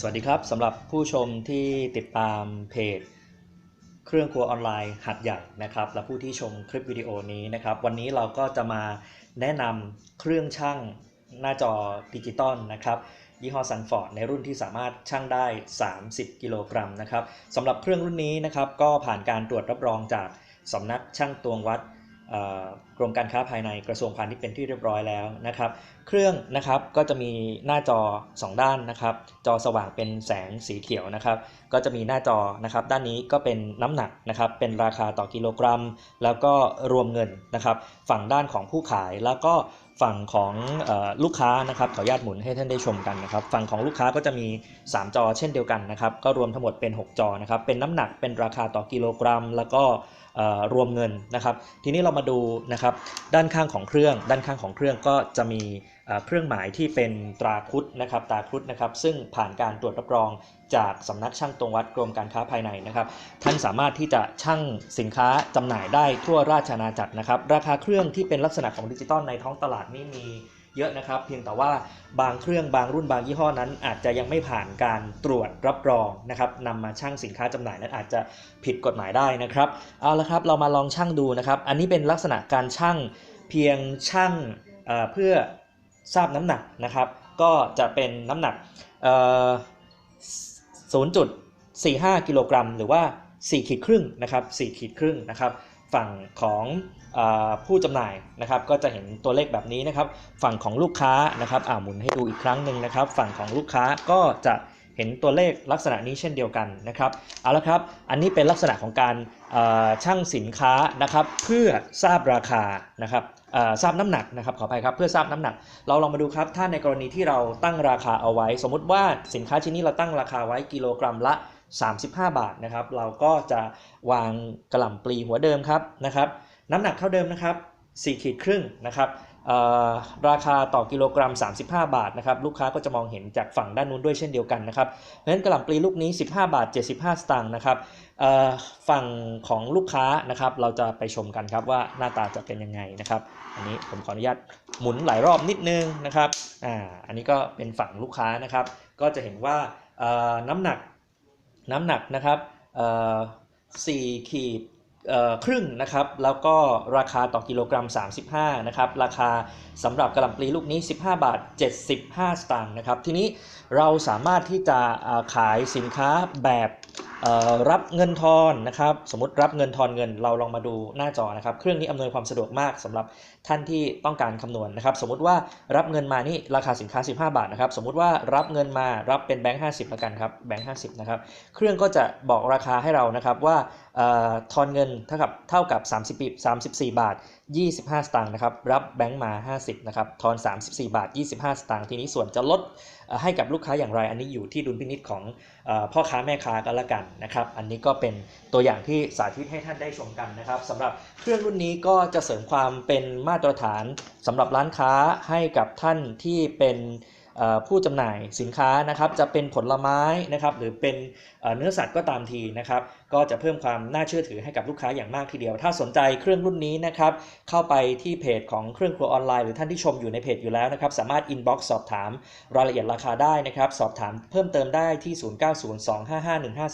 สวัสดีครับสำหรับผู้ชมที่ติดตามเพจ เครื่องครัวออนไลน์หัดใหญ่นะครับ และผู้ที่ชมคลิปวิดีโอนี้นะครับ วันนี้เราก็จะมาแนะนำเครื่องช่างหน้าจอดิจิตอลนะครับยี่ห้อซันฟอร์ดในรุ่นที่สามารถช่างได้ 30 กิโลกรัมนะครับสำหรับเครื่องรุ่นนี้นะครับ ก็ผ่านการตรวจรับรองจากสำนักช่างตวงวัด กรมการค้าภายในกระทรวงพาณิชย์เป็นที่เรียบร้อยแล้วนะครับ เครื่องนะครับก็จะมีหน้าจอ 2 ด้านนะครับ จอสว่างเป็นแสงสีเขียวนะครับ ก็จะมีหน้าจอนะครับ ด้านนี้ก็เป็นน้ำหนักนะครับ เป็นราคาต่อกิโลกรัม แล้วก็รวมเงินนะครับ ฝั่งด้านของผู้ขายแล้วก็ ฝั่งของออลูกค้านะครับขออนุญาตหมุนให้ท่านได้ชมกันนะครับ ฝั่งของลูกค้าก็จะมี 3 จอเช่นเดียวกันนะครับ ก็รวมทั้งหมดเป็น 6 จอนะครับ เป็นน้ำหนักเป็นราคาต่อกิโลกรัม แล้วก็รวมเงินนะครับ ทีนี้เรามาดูนะครับด้านข้างของเครื่อง ด้านข้างของเครื่องก็จะมีเครื่องหมายที่เป็นตราครุฑนะครับตราครุฑนะครับ ซึ่งผ่านการตรวจรับรอง จากสำนักช่างตวงวัดกรมการค้าภายในนะครับ ท่านสามารถที่จะชั่งสินค้าจำหน่ายได้ทั่วราชอาณาจักรนะครับ ราคาเครื่องที่เป็นลักษณะของดิจิตอลในท้องตลาดนี่มีเยอะนะครับ เพียงแต่ว่าบางเครื่องบางรุ่นบางยี่ห้อนั้น อาจจะยังไม่ผ่านการตรวจรับรองนะครับนำมาชั่งสินค้าจำหน่ายนั้นอาจจะผิดกฎหมายได้นะครับเอาละครับเรามาลองชั่งดูนะครับ อันนี้เป็นลักษณะการชั่งเพียงชั่งเเพื่อทราบน้ำหนักนะครับ ก็จะเป็นน้ำหนัก 0.45 กิโลกรัม หรือว่า 4 ขีดครึ่งนะครับ 4 ขีดครึ่งนะครับ ฝั่งของอผู้จำหน่ายนะครับ ก็จะเห็นตัวเลขแบบนี้นะครับ ฝั่งของลูกค้านะครับอ่าหมุนให้ดูอีกครั้งหนึ่งนะครับ ฝั่งของลูกค้าก็จะ เห็นตัวเลขลักษณะนี้เช่นเดียวกันนะครับเอาละครับอันนี้เป็นลักษณะของการเอ่อชั่งสินค้านะครับเพื่อทราบราคานะครับทราบน้ำหนักนะครับขออภัยครับเพื่อทราบน้ำหนัก เราลองมาดูครับถ้าในกรณีที่เราตั้งราคาเอาไว้ สมมุติว่าสินค้าชิ้นนี้เราตั้งราคาไว้กิโลกรัมละ 35 บาทนะครับเราก็จะวางกระหล่ำปลีหัวเดิมครับนะครับน้ำหนักเท่าเดิมนะครับ4ขีดครึ่งนะครับ ราคาต่อกิโลกรัม 35 บาทนะครับลูกค้าก็จะมองเห็นจากฝั่งด้านนู้นด้วยเช่นเดียวกันนะครับเพราะฉะนั้นกระหล่ำปลีลูกนี้ 15 บาท 75 สตางค์นะครับฝั่งของลูกค้านะครับเราจะไปชมกันครับว่าหน้าตาจะเป็นยังไงนะครับ อันนี้ผมขออนุญาตหมุนหลายรอบนิดนึงนะครับอ่าอันนี้ก็เป็นฝั่งลูกค้านะครับ ก็จะเห็นว่าน้ำหนักน้ำหนักนะครับเอ่อ4ขีด ครึ่งนะครับ แล้วก็ราคาต่อกิโลกรัม 35 นะครับ ราคาสำหรับกระหล่ำปลีลูกนี้ 15 บาท 75 สตางค์นะครับ ทีนี้เราสามารถที่จะขายสินค้าแบบ รับเงินทอนนะครับ สมมติรับเงินทอนเงินเราลองมาดูหน้าจอนะครับ เครื่องนี้อำนวยความสะดวกมากสำหรับท่านที่ต้องการคำนวณนะครับ สมมติว่ารับเงินมานี่ราคาสินค้า 15 บาทนะครับ สมมุติว่ารับเงินมารับเป็นแบงค์50ละกันครับแบงค์50นะครับ เครื่องก็จะบอกราคาให้เรานะครับว่าออทอนเงินเท่ากับเท่ากับ 30ปี34 บาท 25 สตางค์นะครับ รับแบงค์มา 50 นะครับ ทอน 34 บาท 25 สตางค์ ทีนี้ส่วนจะลดให้กับลูกค้าอย่างไร อันนี้อยู่ที่ดุลพินิจของอพ่อค้าแม่ค้ากันละกันนะครับ อันนี้ก็เป็นตัวอย่างที่สาธิตให้ท่านได้ชมกันนะครับสำหรับเครื่องรุ่นนี้ก็จะเสริมความเป็นมาตรฐานสำหรับร้านค้าให้กับท่านที่เป็น ผู้จำหน่ายสินค้านะครับจะเป็นผลไม้นะครับหรือเป็นเนื้อสัตว์ก็ตามทีนะครับก็จะเพิ่มความน่าเชื่อถือให้กับลูกค้าอย่างมากทีเดียว ถ้าสนใจเครื่องรุ่นนี้นะครับเข้าไปที่เพจของเครื่องครัวออนไลน์หรือท่านที่ชมอยู่ในเพจอยู่แล้วนะครับสามารถ inbox สอบถามรายละเอียดราคาได้นะครับสอบถามเพิ่มเติมได้ที่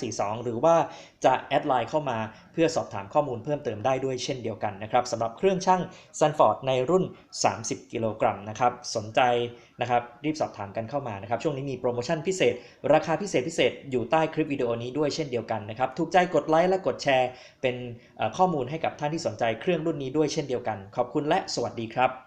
0902551542 หรือว่าจะแอดไลน์เข้ามาเพื่อสอบถามข้อมูลเพิ่มเติมได้ด้วยเช่นเดียวกันนะครับสำหรับเครื่องช่าง Sunford ในรุ่น 30 กิโลกรัมนะครับสนใจนะครับรีบสอบถามกันเข้ามานะครับ ช่วงนี้มีโปรโมชั่นพิเศษ ราคาพิเศษพิเศษอยู่ใต้คลิปวิดีโอนี้ด้วยเช่นเดียวกันนะครับ ถูกใจกดไลค์และกดแชร์ เป็นข้อมูลให้กับท่านที่สนใจเครื่องรุ่นนี้ด้วยเช่นเดียวกัน ขอบคุณและสวัสดีครับ